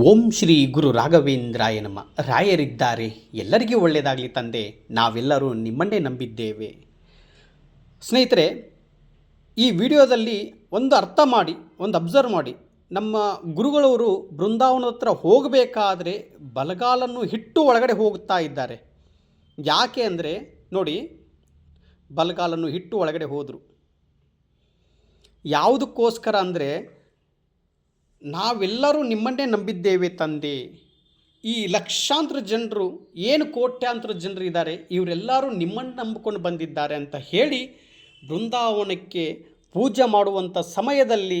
ಓಂ ಶ್ರೀ ಗುರು ರಾಘವೇಂದ್ರಾಯ ನಮ್ಮ ರಾಯರಿದ್ದಾರೆ. ಎಲ್ಲರಿಗೂ ಒಳ್ಳೆಯದಾಗಲಿ ತಂದೆ. ನಾವೆಲ್ಲರೂ ನಿಮ್ಮನ್ನೇ ನಂಬಿದ್ದೇವೆ. ಸ್ನೇಹಿತರೆ, ಈ ವಿಡಿಯೋದಲ್ಲಿ ಒಂದು ಅರ್ಥ ಮಾಡಿ, ಒಂದು ಅಬ್ಸರ್ವ್ ಮಾಡಿ. ನಮ್ಮ ಗುರುಗಳವರು ಬೃಂದಾವನದ ಹತ್ರ ಹೋಗಬೇಕಾದ್ರೆ ಬಲಗಾಲನ್ನು ಹಿಟ್ಟು ಒಳಗಡೆ ಹೋಗ್ತಾ ಇದ್ದಾರೆ. ಯಾಕೆ ಅಂದರೆ, ನೋಡಿ, ಬಲಗಾಲನ್ನು ಹಿಟ್ಟು ಒಳಗಡೆ ಹೋದರು. ಯಾವುದಕ್ಕೋಸ್ಕರ ಅಂದರೆ ನಾವೆಲ್ಲರೂ ನಿಮ್ಮನ್ನೇ ನಂಬಿದ್ದೇವೆ ತಂದೆ. ಈ ಲಕ್ಷಾಂತರ ಜನರು, ಏನು ಕೋಟ್ಯಾಂತರ ಜನರು ಇದ್ದಾರೆ, ಇವರೆಲ್ಲರೂ ನಿಮ್ಮನ್ನು ನಂಬಿಕೊಂಡು ಬಂದಿದ್ದಾರೆ ಅಂತ ಹೇಳಿ ಬೃಂದಾವನಕ್ಕೆ ಪೂಜೆ ಮಾಡುವಂಥ ಸಮಯದಲ್ಲಿ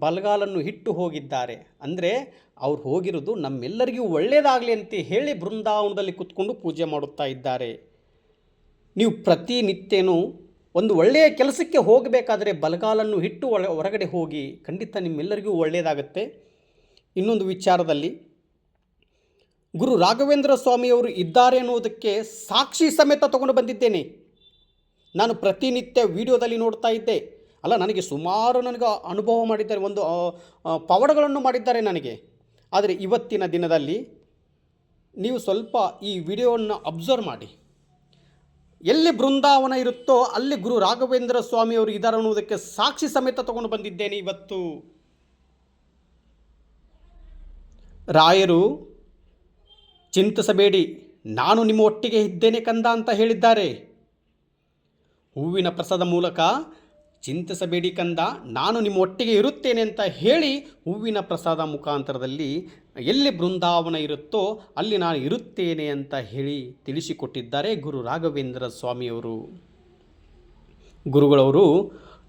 ಬಲಗಾಲನ್ನು ಇಟ್ಟು ಹೋಗಿದ್ದಾರೆ. ಅಂದರೆ ಅವ್ರು ಹೋಗಿರೋದು ನಮ್ಮೆಲ್ಲರಿಗೂ ಒಳ್ಳೆಯದಾಗಲಿ ಅಂತ ಹೇಳಿ ಬೃಂದಾವನದಲ್ಲಿ ಕೂತ್ಕೊಂಡು ಪೂಜೆ ಮಾಡುತ್ತಾ ಇದ್ದಾರೆ. ನೀವು ಪ್ರತಿನಿತ್ಯನೂ ಒಂದು ಒಳ್ಳೆಯ ಕೆಲಸಕ್ಕೆ ಹೋಗಬೇಕಾದರೆ ಬಲಗಾಲನ್ನು ಇಟ್ಟು ಒಳ, ಹೊರಗಡೆ ಹೋಗಿ ಖಂಡಿತ ನಿಮ್ಮೆಲ್ಲರಿಗೂ ಒಳ್ಳೆಯದಾಗುತ್ತೆ. ಇನ್ನೊಂದು ವಿಚಾರದಲ್ಲಿ, ಗುರು ರಾಘವೇಂದ್ರ ಸ್ವಾಮಿಯವರು ಇದ್ದಾರೆ ಅನ್ನುವುದಕ್ಕೆ ಸಾಕ್ಷಿ ಸಮೇತ ತಗೊಂಡು ಬಂದಿದ್ದೇನೆ. ನಾನು ಪ್ರತಿನಿತ್ಯ ವಿಡಿಯೋದಲ್ಲಿ ನೋಡ್ತಾ ಇದ್ದೆ. ಅಲ್ಲ, ನನಗೆ ಸುಮಾರು ನನಗೆ ಅನುಭವ ಮಾಡಿದ್ದಾರೆ, ಒಂದು ಪವಾಡಗಳನ್ನು ಮಾಡಿದ್ದಾರೆ ನನಗೆ. ಆದರೆ ಇವತ್ತಿನ ದಿನದಲ್ಲಿ ನೀವು ಸ್ವಲ್ಪ ಈ ವಿಡಿಯೋವನ್ನು ಅಬ್ಸರ್ವ್ ಮಾಡಿ. ಎಲ್ಲಿ ಬೃಂದಾವನ ಇರುತ್ತೋ ಅಲ್ಲಿ ಗುರು ರಾಘವೇಂದ್ರ ಸ್ವಾಮಿಯವರು ಇದ್ದಾರೆ ಅನ್ನುವುದಕ್ಕೆ ಸಾಕ್ಷಿ ಸಮೇತ ತಗೊಂಡು ಬಂದಿದ್ದೇನೆ ಇವತ್ತು. ರಾಯರು, ಚಿಂತಿಸಬೇಡಿ, ನಾನು ನಿಮ್ಮ ಒಟ್ಟಿಗೆ ಇದ್ದೇನೆ ಕಂದ ಅಂತ ಹೇಳಿದ್ದಾರೆ. ಹೂವಿನ ಪ್ರಸಾದ ಮೂಲಕ ಚಿಂತಿಸಬೇಡಿ ಕಂದ, ನಾನು ನಿಮ್ಮ ಒಟ್ಟಿಗೆ ಇರುತ್ತೇನೆ ಅಂತ ಹೇಳಿ ಹೂವಿನ ಪ್ರಸಾದ ಮುಖಾಂತರದಲ್ಲಿ ಎಲ್ಲಿ ಬೃಂದಾವನ ಇರುತ್ತೋ ಅಲ್ಲಿ ನಾನು ಇರುತ್ತೇನೆ ಅಂತ ಹೇಳಿ ತಿಳಿಸಿಕೊಟ್ಟಿದ್ದಾರೆ ಗುರು ರಾಘವೇಂದ್ರ ಸ್ವಾಮಿಯವರು. ಗುರುಗಳವರು,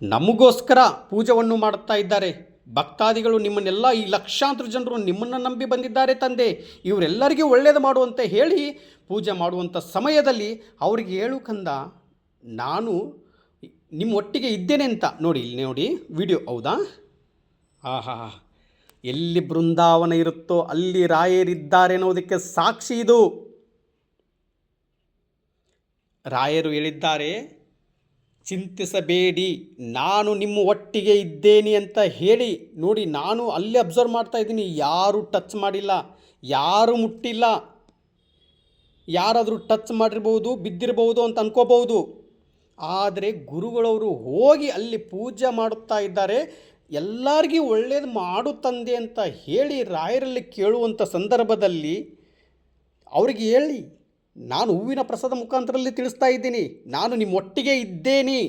ನಮಗೋಸ್ಕರ ಪೂಜವನ್ನು ಮಾಡುತ್ತಾ ಇದ್ದಾರೆ. ಭಕ್ತಾದಿಗಳು ನಿಮ್ಮನ್ನೆಲ್ಲ, ಈ ಲಕ್ಷಾಂತರ ಜನರು ನಿಮ್ಮನ್ನು ನಂಬಿ ಬಂದಿದ್ದಾರೆ ತಂದೆ. ಇವರೆಲ್ಲರಿಗೂ ಒಳ್ಳೆಯದು ಮಾಡುವಂತೆ ಹೇಳಿ ಪೂಜೆ ಮಾಡುವಂಥ ಸಮಯದಲ್ಲಿ ಅವರಿಗೆ ಹೇಳು ಕಂದ, ನಾನು ನಿಮ್ಮ ಒಟ್ಟಿಗೆ ಇದ್ದೇನೆ ಅಂತ. ನೋಡಿ, ಇಲ್ಲಿ ನೋಡಿ, ವಿಡಿಯೋ, ಹೌದಾ? ಆಹಾ ಎಲ್ಲಿ ಬೃಂದಾವನ ಇರುತ್ತೋ ಅಲ್ಲಿ ರಾಯರಿದ್ದಾರೆ ಅನ್ನೋದಕ್ಕೆ ಸಾಕ್ಷಿ ಇದು. ರಾಯರು ಹೇಳಿದ್ದಾರೆ, ಚಿಂತಿಸಬೇಡಿ, ನಾನು ನಿಮ್ಮ ಒಟ್ಟಿಗೆ ಇದ್ದೇನೆ ಅಂತ ಹೇಳಿ, ನೋಡಿ ನಾನು ಅಲ್ಲಿ ಅಬ್ಸರ್ವ್ ಮಾಡ್ತಾ ಇದ್ದೀನಿ, ಯಾರೂ ಟಚ್ ಮಾಡಿಲ್ಲ, ಯಾರೂ ಮುಟ್ಟಿಲ್ಲ. ಯಾರಾದರೂ ಟಚ್ ಮಾಡಿರ್ಬೋದು, ಬಿದ್ದಿರ್ಬೋದು ಅಂತ ಅನ್ಕೋಬಹುದು. ಆದರೆ ಗುರುಗಳವರು ಹೋಗಿ ಅಲ್ಲಿ ಪೂಜೆ ಮಾಡುತ್ತಾ ಇದ್ದಾರೆ ಎಲ್ಲರಿಗೂ ಒಳ್ಳೇದು ಮಾಡು ತಂದೆ ಅಂತ ಹೇಳಿ ರಾಯರಲ್ಲಿ ಕೇಳುವಂಥ ಸಂದರ್ಭದಲ್ಲಿ ಅವರಿಗೆ ಹೇಳಿ, ನಾನು ಹೂವಿನ ಪ್ರಸಾದ ಮುಖಾಂತರದಲ್ಲಿ ತಿಳಿಸ್ತಾ ಇದ್ದೀನಿ, ನಾನು ನಿಮ್ಮ ಒಟ್ಟಿಗೆ ಇದ್ದೇನೆ.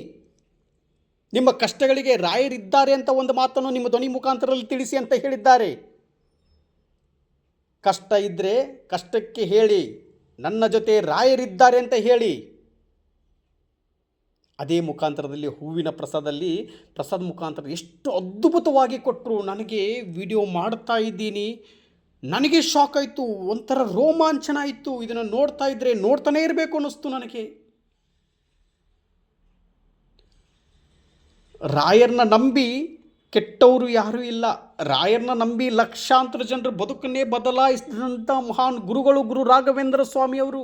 ನಿಮ್ಮ ಕಷ್ಟಗಳಿಗೆ ರಾಯರಿದ್ದಾರೆ ಅಂತ ಒಂದು ಮಾತನ್ನು ನಿಮ್ಮ ಧ್ವನಿ ಮುಖಾಂತರದಲ್ಲಿ ತಿಳಿಸಿ ಅಂತ ಹೇಳಿದ್ದಾರೆ. ಕಷ್ಟ ಇದ್ದರೆ ಕಷ್ಟಕ್ಕೆ ಹೇಳಿ, ನನ್ನ ಜೊತೆ ರಾಯರಿದ್ದಾರೆ ಅಂತ ಹೇಳಿ. ಅದೇ ಮುಖಾಂತರದಲ್ಲಿ, ಹೂವಿನ ಪ್ರಸಾದಲ್ಲಿ ಪ್ರಸಾದ ಮುಖಾಂತರ ಎಷ್ಟು ಅದ್ಭುತವಾಗಿ ಕೊಟ್ಟರು ನನಗೆ ವಿಡಿಯೋ ಮಾಡ್ತಾ ಇದ್ದೀನಿ, ನನಗೆ ಶಾಕ್ ಆಯಿತು, ಒಂಥರ ರೋಮಾಂಚನ ಆಯಿತು, ಇದನ್ನು ನೋಡ್ತಾ ಇದ್ದರೆ ನೋಡ್ತಾನೇ ಇರಬೇಕು ಅನ್ನಿಸ್ತು ನನಗೆ. ರಾಯರ್ನ ನಂಬಿ ಕೆಟ್ಟವರು ಯಾರೂ ಇಲ್ಲ. ರಾಯರ್ನ ನಂಬಿ ಲಕ್ಷಾಂತರ ಜನರು ಬದುಕನ್ನೇ ಬದಲಾಯಿಸಿದಂಥ ಮಹಾನ್ ಗುರುಗಳು ಗುರು ರಾಘವೇಂದ್ರ ಸ್ವಾಮಿಯವರು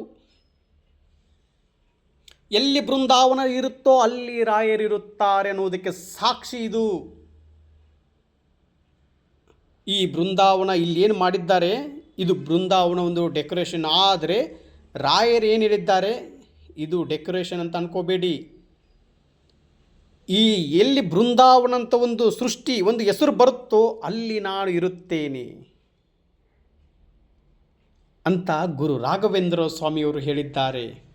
ಎಲ್ಲಿ ಬೃಂದಾವನ ಇರುತ್ತೋ ಅಲ್ಲಿ ರಾಯರಿರುತ್ತಾರೆ ಅನ್ನೋದಕ್ಕೆ ಸಾಕ್ಷಿ ಇದು. ಈ ಬೃಂದಾವನ ಇಲ್ಲಿ ಏನು ಮಾಡಿದ್ದಾರೆ? ಇದು ಬೃಂದಾವನ ಒಂದು ಡೆಕೋರೇಷನ್. ಆದರೆ ರಾಯರು ಏನು ಹೇಳಿದ್ದಾರೆ ಇದು ಡೆಕೋರೇಷನ್ ಅಂತ ಅನ್ಕೋಬೇಡಿ. ಈ ಎಲ್ಲಿ ಬೃಂದಾವನ ಅಂತ ಒಂದು ಸೃಷ್ಟಿ, ಒಂದು ಹೆಸರು ಬರುತ್ತೋ ಅಲ್ಲಿ ನಾನು ಇರುತ್ತೇನೆ. ಅಂತ ಗುರು ರಾಘವೇಂದ್ರ ಸ್ವಾಮಿಯವರು ಹೇಳಿದ್ದಾರೆ.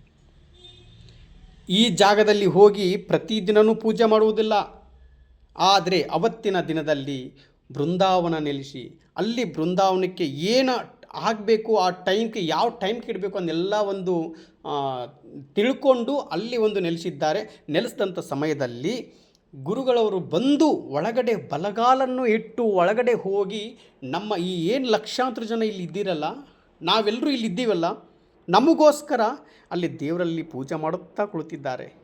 ಈ ಜಾಗದಲ್ಲಿ ಹೋಗಿ ಪ್ರತಿದಿನವೂ ಪೂಜೆ ಮಾಡುವುದಿಲ್ಲ. ಆದರೆ ಅವತ್ತಿನ ದಿನದಲ್ಲಿ ಬೃಂದಾವನ ನೆಲೆಸಿ, ಅಲ್ಲಿ ಬೃಂದಾವನಕ್ಕೆ ಏನು ಆಗಬೇಕು, ಆ ಟೈಮ್ಗೆ ಯಾವ ಟೈಮ್ಗೆ ಇಡಬೇಕು ಅನ್ನೆಲ್ಲ ಒಂದು ತಿಳ್ಕೊಂಡು ಅಲ್ಲಿ ಒಂದು ನೆಲೆಸಿದ್ದಾರೆ. ನೆಲೆಸಿದಂಥ ಸಮಯದಲ್ಲಿ ಗುರುಗಳವರು ಬಂದು ಒಳಗಡೆ ಬಲಗಾಲನ್ನು ಇಟ್ಟು ಒಳಗಡೆ ಹೋಗಿ, ನಮ್ಮ ಈ ಏನು ಲಕ್ಷಾಂತರ ಜನ ಇಲ್ಲಿ ಇದ್ದೀರಲ್ಲ, ನಾವೆಲ್ಲರೂ ಇಲ್ಲಿ ಇದ್ದೀವಲ್ಲ, ನಮಗೋಸ್ಕರ ಅಲ್ಲಿ ದೇವರಲ್ಲಿ ಪೂಜೆ ಮಾಡುತ್ತಾ ಕುಳಿತಿದ್ದಾರೆ.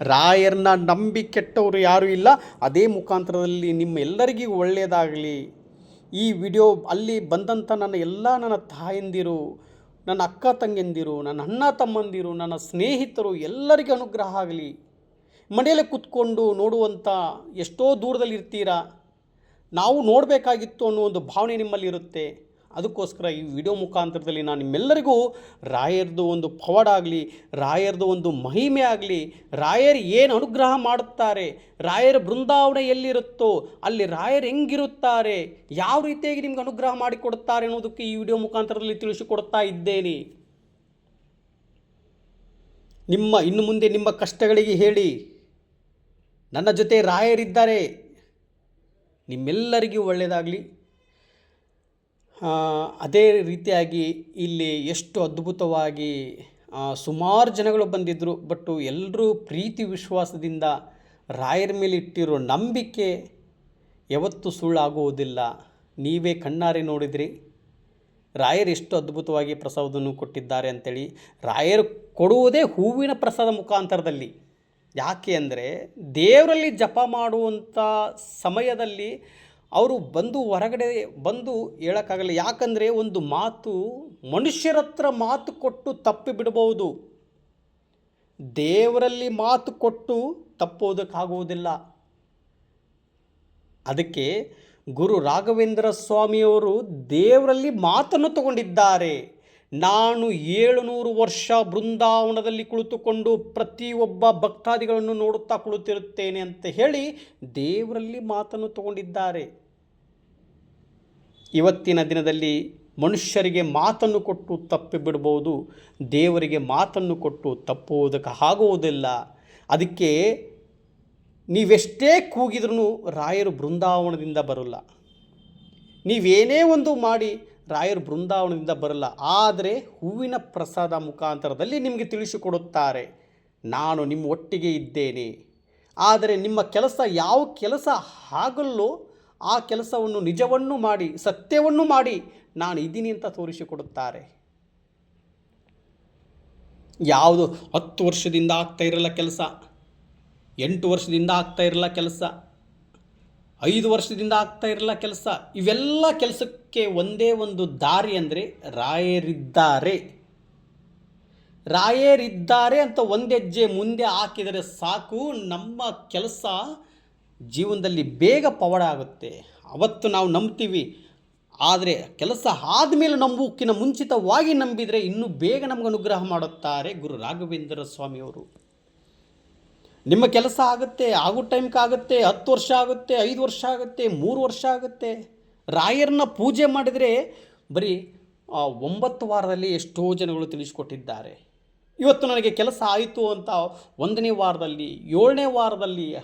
ರಾಯರನ್ನ ನಂಬಿ ಕೆಟ್ಟವರು ಯಾರೂ ಇಲ್ಲ. ಅದೇ ಮುಖಾಂತರದಲ್ಲಿ ನಿಮ್ಮ ಎಲ್ಲರಿಗೂ ಒಳ್ಳೆಯದಾಗಲಿ. ಈ ವಿಡಿಯೋ ಅಲ್ಲಿ ಬಂದಂಥ ನನ್ನ ಎಲ್ಲ ನನ್ನ ತಾಯಂದಿರು, ನನ್ನ ಅಕ್ಕ ತಂಗಿಯಂದಿರು, ನನ್ನ ಅಣ್ಣ ತಮ್ಮಂದಿರು, ನನ್ನ ಸ್ನೇಹಿತರು ಎಲ್ಲರಿಗೂ ಅನುಗ್ರಹ ಆಗಲಿ. ಮನೆಯಲ್ಲೇ ಕೂತ್ಕೊಂಡು ನೋಡುವಂಥ ಎಷ್ಟೋ ದೂರದಲ್ಲಿ ಇರ್ತೀರಾ? ನಾವು ನೋಡಬೇಕಾಗಿತ್ತು ಅನ್ನೋ ಒಂದು ಭಾವನೆ ನಿಮ್ಮಲ್ಲಿ ಇರುತ್ತೆ. ಅದಕ್ಕೋಸ್ಕರ ಈ ವಿಡಿಯೋ ಮುಖಾಂತರದಲ್ಲಿ ನಾನು ನಿಮ್ಮೆಲ್ಲರಿಗೂ ರಾಯರ್ದು ಒಂದು ಪವಾಡ ಆಗಲಿ, ರಾಯರ್ದು ಒಂದು ಮಹಿಮೆ ಆಗಲಿ, ರಾಯರು ಏನು ಅನುಗ್ರಹ ಮಾಡುತ್ತಾರೆ, ರಾಯರ ಬೃಂದಾವನ ಎಲ್ಲಿರುತ್ತೋ, ಅಲ್ಲಿ ರಾಯರು ಹೆಂಗಿರುತ್ತಾರೆ, ಯಾವ ರೀತಿಯಾಗಿ ನಿಮ್ಗೆ ಅನುಗ್ರಹ ಮಾಡಿಕೊಡುತ್ತಾರೆ ಅನ್ನೋದಕ್ಕೆ ಈ ವಿಡಿಯೋ ಮುಖಾಂತರದಲ್ಲಿ ತಿಳಿಸಿಕೊಡ್ತಾ ಇದ್ದೇನೆ. ನಿಮ್ಮ, ಇನ್ನು ಮುಂದೆ ನಿಮ್ಮ ಕಷ್ಟಗಳಿಗೆ ಹೇಳಿ, ನನ್ನ ಜೊತೆ ರಾಯರಿದ್ದಾರೆ, ನಿಮ್ಮೆಲ್ಲರಿಗೂ ಒಳ್ಳೆಯದಾಗಲಿ. ಅದೇ ರೀತಿಯಾಗಿ ಇಲ್ಲಿ ಎಷ್ಟು ಅದ್ಭುತವಾಗಿ ಸುಮಾರು ಜನಗಳು ಬಂದಿದ್ದರು ಬಟ್ಟು ಎಲ್ಲರೂ ಪ್ರೀತಿ ವಿಶ್ವಾಸದಿಂದ ರಾಯರ ಮೇಲೆ ಇಟ್ಟಿರೋ ನಂಬಿಕೆ ಯಾವತ್ತೂ ಸುಳ್ಳಾಗುವುದಿಲ್ಲ. ನೀವೇ ಕಣ್ಣಾರೆ ನೋಡಿದ್ರಿ. ರಾಯರು ಎಷ್ಟು ಅದ್ಭುತವಾಗಿ ಪ್ರಸಾದವನ್ನು ಕೊಟ್ಟಿದ್ದಾರೆ ಅಂತೇಳಿ, ರಾಯರು ಕೊಡುವುದೇ ಹೂವಿನ ಪ್ರಸಾದ ಮುಖಾಂತರದಲ್ಲಿ. ಯಾಕೆ ಅಂದರೆ ದೇವರಲ್ಲಿ ಜಪ ಮಾಡುವಂಥ ಸಮಯದಲ್ಲಿ ಅವರು ಬಂದು ಹೊರಗಡೆ ಬಂದು ಹೇಳೋಕ್ಕಾಗಲ್ಲ. ಯಾಕಂದರೆ ಒಂದು ಮಾತು ಮನುಷ್ಯರ ಹತ್ರ ಮಾತು ಕೊಟ್ಟು ತಪ್ಪಿ ಬಿಡಬಹುದು ದೇವರಲ್ಲಿ ಮಾತು ಕೊಟ್ಟು ತಪ್ಪೋದಕ್ಕಾಗುವುದಿಲ್ಲ. ಅದಕ್ಕೆ ಗುರು ರಾಘವೇಂದ್ರ ಸ್ವಾಮಿಯವರು ದೇವರಲ್ಲಿ ಮಾತನ್ನು ತಗೊಂಡಿದ್ದಾರೆ. ನಾನು ಏಳುನೂರು ವರ್ಷ ಬೃಂದಾವನದಲ್ಲಿ ಕುಳಿತುಕೊಂಡು ಪ್ರತಿಯೊಬ್ಬ ಭಕ್ತಾದಿಗಳನ್ನು ನೋಡುತ್ತಾ ಕುಳಿತಿರುತ್ತೇನೆ ಅಂತ ಹೇಳಿ ದೇವರಲ್ಲಿ ಮಾತನ್ನು ತಗೊಂಡಿದ್ದಾರೆ. ಇವತ್ತಿನ ದಿನದಲ್ಲಿ ಮನುಷ್ಯರಿಗೆ ಮಾತನ್ನು ಕೊಟ್ಟು ತಪ್ಪಿ ಬಿಡ್ಬೋದು, ದೇವರಿಗೆ ಮಾತನ್ನು ಕೊಟ್ಟು ತಪ್ಪುವುದಕ್ಕೆ ಆಗುವುದಿಲ್ಲ. ಅದಕ್ಕೆ ನೀವೆಷ್ಟೇ ಕೂಗಿದ್ರೂ ರಾಯರು ಬೃಂದಾವನದಿಂದ ಬರಲ್ಲ. ನೀವೇನೇ ಒಂದು ಮಾಡಿ ರಾಯರು ಬೃಂದಾವನದಿಂದ ಬರಲ್ಲ. ಆದರೆ ಹೂವಿನ ಪ್ರಸಾದ ಮುಖಾಂತರದಲ್ಲಿ ನಿಮಗೆ ತಿಳಿಸಿಕೊಡುತ್ತಾರೆ, ನಾನು ನಿಮ್ಮ ಒಟ್ಟಿಗೆ ಇದ್ದೇನೆ. ಆದರೆ ನಿಮ್ಮ ಕೆಲಸ ಯಾವ ಕೆಲಸ ಆಗಲ್ಲೋ ಆ ಕೆಲಸವನ್ನು ನಿಜವನ್ನು ಮಾಡಿ, ಸತ್ಯವನ್ನು ಮಾಡಿ ನಾನು ಇದ್ದೀನಿ ಅಂತ ತೋರಿಸಿಕೊಡುತ್ತಾರೆ. ಯಾವುದು ಹತ್ತು ವರ್ಷದಿಂದ ಆಗ್ತಾ ಇರಲ್ಲ ಕೆಲಸ, ಎಂಟು ವರ್ಷದಿಂದ ಆಗ್ತಾ ಇರಲ್ಲ ಕೆಲಸ, ಐದು ವರ್ಷದಿಂದ ಆಗ್ತಾ ಇರಲ್ಲ ಕೆಲಸ, ಇವೆಲ್ಲ ಕೆಲಸಕ್ಕೆ ಒಂದೇ ಒಂದು ದಾರಿ ಅಂದರೆ ರಾಯರಿದ್ದಾರೆ. ರಾಯರಿದ್ದಾರೆ ಅಂತ ಒಂದು ಹೆಜ್ಜೆ ಮುಂದೆ ಹಾಕಿದರೆ ಸಾಕು, ನಮ್ಮ ಕೆಲಸ ಜೀವನದಲ್ಲಿ ಬೇಗ ಪವಾಡ ಆಗುತ್ತೆ. ಅವತ್ತು ನಾವು ನಂಬ್ತೀವಿ. ಆದರೆ ಕೆಲಸ ಆದಮೇಲೆ ನಂಬುಕ್ಕಿನ ಮುಂಚಿತವಾಗಿ ನಂಬಿದರೆ ಇನ್ನೂ ಬೇಗ ನಮಗೆ ಅನುಗ್ರಹ ಮಾಡುತ್ತಾರೆ ಗುರು ರಾಘವೇಂದ್ರ ಸ್ವಾಮಿಯವರು ನಿಮ್ಮ ಕೆಲಸ ಆಗುತ್ತೆ, ಆಗೋ ಟೈಮ್ಗೆ ಆಗುತ್ತೆ, ಹತ್ತು ವರ್ಷ ಆಗುತ್ತೆ, ಐದು ವರ್ಷ ಆಗುತ್ತೆ, ಮೂರು ವರ್ಷ ಆಗುತ್ತೆ. ರಾಯರನ್ನ ಪೂಜೆ ಮಾಡಿದರೆ ಬರೀ ಒಂಬತ್ತು ವಾರದಲ್ಲಿ ಎಷ್ಟೋ ಜನಗಳು ತಿಳಿಸ್ಕೊಟ್ಟಿದ್ದಾರೆ. ಇವತ್ತು ನನಗೆ ಕೆಲಸ ಆಯಿತು ಅಂತ ಒಂದನೇ ವಾರದಲ್ಲಿ, ಏಳನೇ ವಾರದಲ್ಲಿ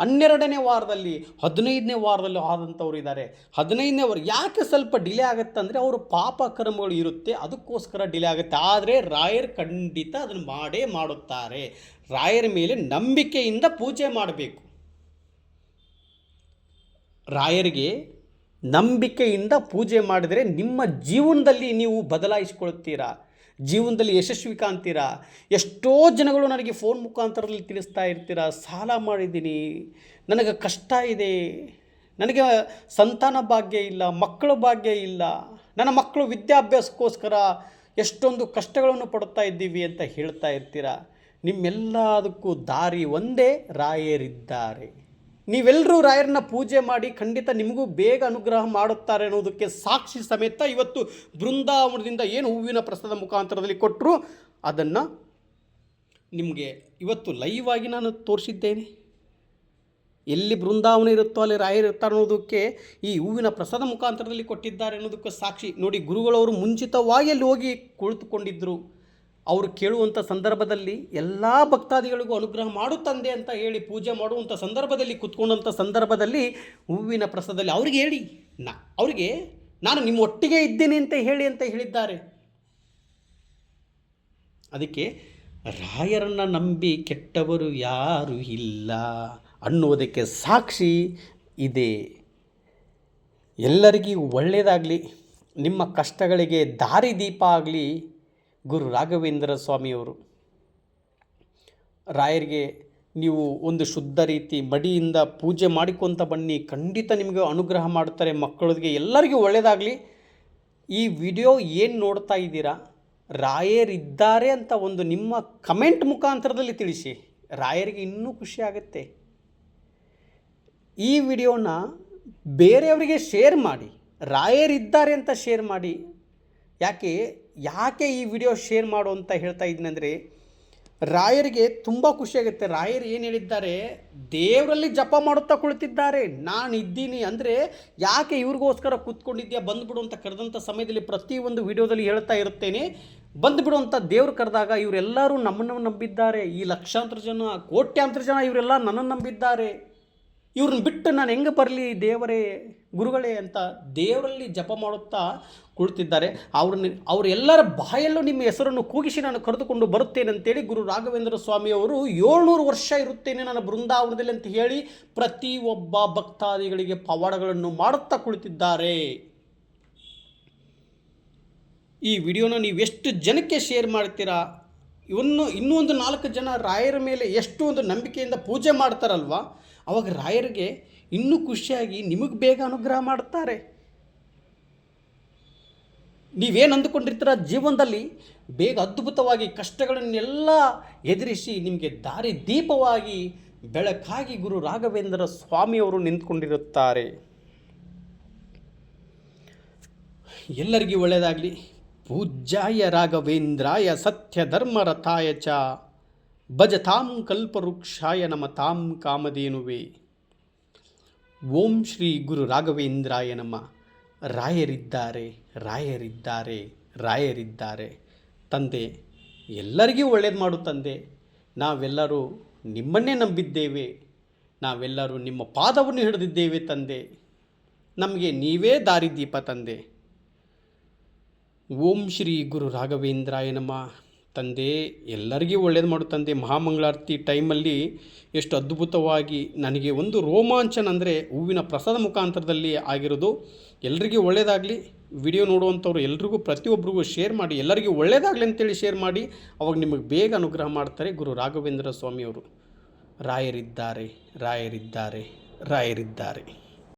ಹನ್ನೆರಡನೇ ವಾರದಲ್ಲಿ, ಹದಿನೈದನೇ ವಾರದಲ್ಲಿ ಆದಂಥವ್ರು ಇದ್ದಾರೆ. ಹದಿನೈದನೇ ವಾರ ಯಾಕೆ ಸ್ವಲ್ಪ ಡಿಲೇ ಆಗುತ್ತೆ ಅಂದರೆ ಅವರು ಪಾಪ ಕರ್ಮಗಳು ಇರುತ್ತೆ, ಅದಕ್ಕೋಸ್ಕರ ಡಿಲೇ ಆಗುತ್ತೆ. ಆದರೆ ರಾಯರ್ ಖಂಡಿತ ಅದನ್ನು ಮಾಡೇ ಮಾಡುತ್ತಾರೆ. ರಾಯರ ಮೇಲೆ ನಂಬಿಕೆಯಿಂದ ಪೂಜೆ ಮಾಡಬೇಕು. ರಾಯರಿಗೆ ನಂಬಿಕೆಯಿಂದ ಪೂಜೆ ಮಾಡಿದರೆ ನಿಮ್ಮ ಜೀವನದಲ್ಲಿ ನೀವು ಬದಲಾಯಿಸಿಕೊಳ್ಳುತ್ತೀರಾ ಜೀವನದಲ್ಲಿ ಯಶಸ್ವಿ ಕಾಣ್ತೀರಾ ಎಷ್ಟೋ ಜನಗಳು ನನಗೆ ಫೋನ್ ಮುಖಾಂತರದಲ್ಲಿ ತಿಳಿಸ್ತಾ ಇರ್ತೀರಾ? ಸಾಲ ಮಾಡಿದ್ದೀನಿ. ನನಗೆ ಕಷ್ಟ ಇದೆ. ನನಗೆ ಸಂತಾನ ಭಾಗ್ಯ ಇಲ್ಲ, ಮಕ್ಕಳ ಭಾಗ್ಯ ಇಲ್ಲ. ನನ್ನ ಮಕ್ಕಳು ವಿದ್ಯಾಭ್ಯಾಸಕ್ಕೋಸ್ಕರ ಎಷ್ಟೊಂದು ಕಷ್ಟಗಳನ್ನು ಪಡ್ತಾ ಇದ್ದೀವಿ ಅಂತ ಹೇಳ್ತಾ ಇರ್ತೀರಾ? ನಿಮ್ಮೆಲ್ಲದಕ್ಕೂ ದಾರಿ ಒಂದೇ ರಾಯರಿದ್ದಾರೆ. ನೀವೆಲ್ಲರೂ ರಾಯರನ್ನ ಪೂಜೆ ಮಾಡಿ ಖಂಡಿತ ನಿಮಗೂ ಬೇಗ ಅನುಗ್ರಹ ಮಾಡುತ್ತಾರೆ ಅನ್ನೋದಕ್ಕೆ ಸಾಕ್ಷಿ ಸಮೇತ ಇವತ್ತು ಬೃಂದಾವನದಿಂದ ಏನು ಹೂವಿನ ಪ್ರಸಾದ ಮುಖಾಂತರದಲ್ಲಿ ಕೊಟ್ಟರು ಅದನ್ನು ನಿಮಗೆ ಇವತ್ತು ಲೈವ್ ಆಗಿ ನಾನು ತೋರಿಸಿದ್ದೇನೆ. ಎಲ್ಲಿ ಬೃಂದಾವನ ಇರುತ್ತೋ ಅಲ್ಲಿ ರಾಯರು ಇರ್ತಾರೆ ಅನ್ನೋದಕ್ಕೆ ಈ ಹೂವಿನ ಪ್ರಸಾದ ಮುಖಾಂತರದಲ್ಲಿ ಕೊಟ್ಟಿದ್ದಾರೆ ಅನ್ನೋದಕ್ಕೆ ಸಾಕ್ಷಿ. ನೋಡಿ, ಗುರುಗಳವರು ಮುಂಚಿತವಾಗಿ ಅಲ್ಲಿ ಹೋಗಿ ಕುಳಿತುಕೊಂಡಿದ್ದರು ಅವರು ಕೇಳುವಂಥ ಸಂದರ್ಭದಲ್ಲಿ ಎಲ್ಲ ಭಕ್ತಾದಿಗಳಿಗೂ ಅನುಗ್ರಹ ಮಾಡು ತಂದೆ ಅಂತ ಹೇಳಿ ಪೂಜೆ ಮಾಡುವಂಥ ಸಂದರ್ಭದಲ್ಲಿ ಕುತ್ಕೊಂಡಂಥ ಸಂದರ್ಭದಲ್ಲಿ ಹೂವಿನ ಪ್ರಸಾದದಲ್ಲಿ ಅವ್ರಿಗೆ ಹೇಳಿ, ನಾ, ಅವರಿಗೆ ನಾನು ನಿಮ್ಮ ಒಟ್ಟಿಗೆ ಇದ್ದೀನಿ ಅಂತ ಹೇಳಿ ಅಂತ ಹೇಳಿದ್ದಾರೆ. ಅದಕ್ಕೆ ರಾಯರನ್ನು ನಂಬಿ ಕೆಟ್ಟವರು ಯಾರು ಇಲ್ಲ ಅನ್ನುವುದಕ್ಕೆ ಸಾಕ್ಷಿ ಇದೆ. ಎಲ್ಲರಿಗೂ ಒಳ್ಳೆಯದಾಗಲಿ ನಿಮ್ಮ ಕಷ್ಟಗಳಿಗೆ ದಾರಿದೀಪ ಆಗಲಿ ಗುರು ರಾಘವೇಂದ್ರ ಸ್ವಾಮಿಯವರು. ರಾಯರಿಗೆ ನೀವು ಒಂದು ಶುದ್ಧ ರೀತಿ ಮಡಿಯಿಂದ ಪೂಜೆ ಮಾಡಿಕೊಂತ ಬನ್ನಿ, ಖಂಡಿತ ನಿಮಗೆ ಅನುಗ್ರಹ ಮಾಡುತ್ತಾರೆ ಮಕ್ಕಳಿಗೆ ಎಲ್ಲರಿಗೂ ಒಳ್ಳೆಯದಾಗಲಿ ಈ ವಿಡಿಯೋ ಏನು ನೋಡ್ತಾ ಇದ್ದೀರಾ? ರಾಯರಿದ್ದಾರೆ ಅಂತ ಒಂದು ನಿಮ್ಮ ಕಮೆಂಟ್ ಮುಖಾಂತರದಲ್ಲಿ ತಿಳಿಸಿ. ರಾಯರಿಗೆ ಇನ್ನೂ ಖುಷಿ ಆಗುತ್ತೆ. ಈ ವಿಡಿಯೋನ ಬೇರೆಯವರಿಗೆ ಶೇರ್ ಮಾಡಿ, ರಾಯರಿದ್ದಾರೆ ಅಂತ ಶೇರ್ ಮಾಡಿ. ಯಾಕೆ ಯಾಕೆ ಈ ವಿಡಿಯೋ ಶೇರ್ ಮಾಡು ಅಂತ ಹೇಳ್ತಾ ಇದ್ದೀನಂದರೆ ರಾಯರಿಗೆ ತುಂಬ ಖುಷಿಯಾಗುತ್ತೆ ರಾಯರು ಏನು ಹೇಳಿದ್ದಾರೆ, ದೇವರಲ್ಲಿ ಜಪ ಮಾಡುತ್ತಾ ಕುಳಿತಿದ್ದಾರೆ. ನಾನು ಇದ್ದೀನಿ ಅಂದರೆ, ಯಾಕೆ ಇವ್ರಿಗೋಸ್ಕರ ಕೂತ್ಕೊಂಡಿದ್ಯಾ ಬಂದುಬಿಡು ಅಂತ ಕರೆದಂಥ ಸಮಯದಲ್ಲಿ ಪ್ರತಿಯೊಂದು ವಿಡಿಯೋದಲ್ಲಿ ಹೇಳ್ತಾ ಇರುತ್ತೇನೆ. ಬಂದುಬಿಡು ಅಂತ ದೇವ್ರು ಕರೆದಾಗ ಇವರೆಲ್ಲರೂ ನಮ್ಮನ್ನು ನಂಬಿದ್ದಾರೆ. ಈ ಲಕ್ಷಾಂತರ ಜನ, ಕೋಟ್ಯಾಂತರ ಜನ ಇವರೆಲ್ಲ ನನ್ನನ್ನು ನಂಬಿದ್ದಾರೆ. ಇವ್ರನ್ನ ಬಿಟ್ಟು ನಾನು ಹೆಂಗೆ ಬರಲಿ ದೇವರೇ, ಗುರುಗಳೇ ಅಂತ ದೇವರಲ್ಲಿ ಜಪ ಮಾಡುತ್ತಾ ಕುಳಿತಿದ್ದಾರೆ. ಅವ್ರನ್ನ, ಅವರೆಲ್ಲರ ಬಾಯಲ್ಲೂ ನಿಮ್ಮ ಹೆಸರನ್ನು ಕೂಗಿಸಿ ನಾನು ಕರೆದುಕೊಂಡು ಬರುತ್ತೇನೆ ಅಂತೇಳಿ ಗುರು ರಾಘವೇಂದ್ರ ಸ್ವಾಮಿಯವರು ಏಳ್ನೂರು ವರ್ಷ ಇರುತ್ತೇನೆ ನನ್ನ ಬೃಂದಾವನದಲ್ಲಿ ಅಂತ ಹೇಳಿ ಪ್ರತಿಯೊಬ್ಬ ಭಕ್ತಾದಿಗಳಿಗೆ ಪವಾಡಗಳನ್ನು ಮಾಡುತ್ತಾ ಕುಳಿತಿದ್ದಾರೆ. ಈ ವಿಡಿಯೋನ ನೀವು ಎಷ್ಟು ಜನಕ್ಕೆ ಶೇರ್ ಮಾಡ್ತೀರಾ? ಇವನ್ನು ಇನ್ನೂ ಒಂದು ನಾಲ್ಕು ಜನ ರಾಯರ ಮೇಲೆ ಎಷ್ಟು ಒಂದು ನಂಬಿಕೆಯಿಂದ ಪೂಜೆ ಮಾಡ್ತಾರಲ್ವ? ಅವಾಗ ರಾಯರಿಗೆ ಇನ್ನೂ ಖುಷಿಯಾಗಿ ನಿಮಗೆ ಬೇಗ ಅನುಗ್ರಹ ಮಾಡ್ತಾರೆ. ನೀವೇನು ಅಂದುಕೊಂಡಿರ್ತೀರ ಜೀವನದಲ್ಲಿ ಬೇಗ ಅದ್ಭುತವಾಗಿ ಕಷ್ಟಗಳನ್ನೆಲ್ಲ ಎದುರಿಸಿ ನಿಮಗೆ ದಾರಿ ದೀಪವಾಗಿ ಬೆಳಕಾಗಿ ಗುರು ರಾಘವೇಂದ್ರ ಸ್ವಾಮಿಯವರು ನಿಂತ್ಕೊಂಡಿರುತ್ತಾರೆ. ಎಲ್ಲರಿಗೂ ಒಳ್ಳೆಯದಾಗಲಿ. ಪೂಜ್ಯಾಯ ರಾಘವೇಂದ್ರಾಯ ಸತ್ಯ ಧರ್ಮರಥಾಯ ಚ. ಭಜತಾಂ ಕಲ್ಪವೃಕ್ಷಾಯ ನಮತಾಂ ಕಾಮಧೇನುವೆ. ಓಂ ಶ್ರೀ ಗುರು ರಾಘವೇಂದ್ರಾಯ ನಮ. ರಾಯರಿದ್ದಾರೆ ರಾಯರಿದ್ದಾರೆ ರಾಯರಿದ್ದಾರೆ. ತಂದೆ, ಎಲ್ಲರಿಗೂ ಒಳ್ಳೇದು ಮಾಡು ತಂದೆ. ನಾವೆಲ್ಲರೂ ನಿಮ್ಮನ್ನೇ ನಂಬಿದ್ದೇವೆ. ನಾವೆಲ್ಲರೂ ನಿಮ್ಮ ಪಾದವನ್ನು ಹಿಡಿದಿದ್ದೇವೆ ತಂದೆ. ನಮಗೆ ನೀವೇ ದಾರಿದೀಪ ತಂದೆ. ಓಂ ಶ್ರೀ ಗುರು ರಾಘವೇಂದ್ರಾಯ ನಮ. ತಂದೆ, ಎಲ್ಲರಿಗೂ ಒಳ್ಳೇದು ಮಾಡು ತಂದೆ. ಮಹಾಮಂಗಳಾರತಿ ಟೈಮಲ್ಲಿ ಎಷ್ಟು ಅದ್ಭುತವಾಗಿ ನನಗೆ ಒಂದು ರೋಮಾಂಚನ ಅಂದರೆ ಹೂವಿನ ಪ್ರಸಾದ ಮುಖಾಂತರದಲ್ಲಿ ಆಗಿರೋದು. ಎಲ್ರಿಗೂ ಒಳ್ಳೇದಾಗಲಿ. ವಿಡಿಯೋ ನೋಡುವಂಥವ್ರು ಎಲ್ರಿಗೂ ಪ್ರತಿಯೊಬ್ಬರಿಗೂ ಶೇರ್ ಮಾಡಿ. ಎಲ್ಲರಿಗೂ ಒಳ್ಳೇದಾಗಲಿ ಅಂತೇಳಿ ಶೇರ್ ಮಾಡಿ. ಅವಾಗ ನಿಮಗೆ ಬೇಗ ಅನುಗ್ರಹ ಮಾಡ್ತಾರೆ ಗುರು ರಾಘವೇಂದ್ರ ಸ್ವಾಮಿಯವರು. ರಾಯರಿದ್ದಾರೆ ರಾಯರಿದ್ದಾರೆ ರಾಯರಿದ್ದಾರೆ.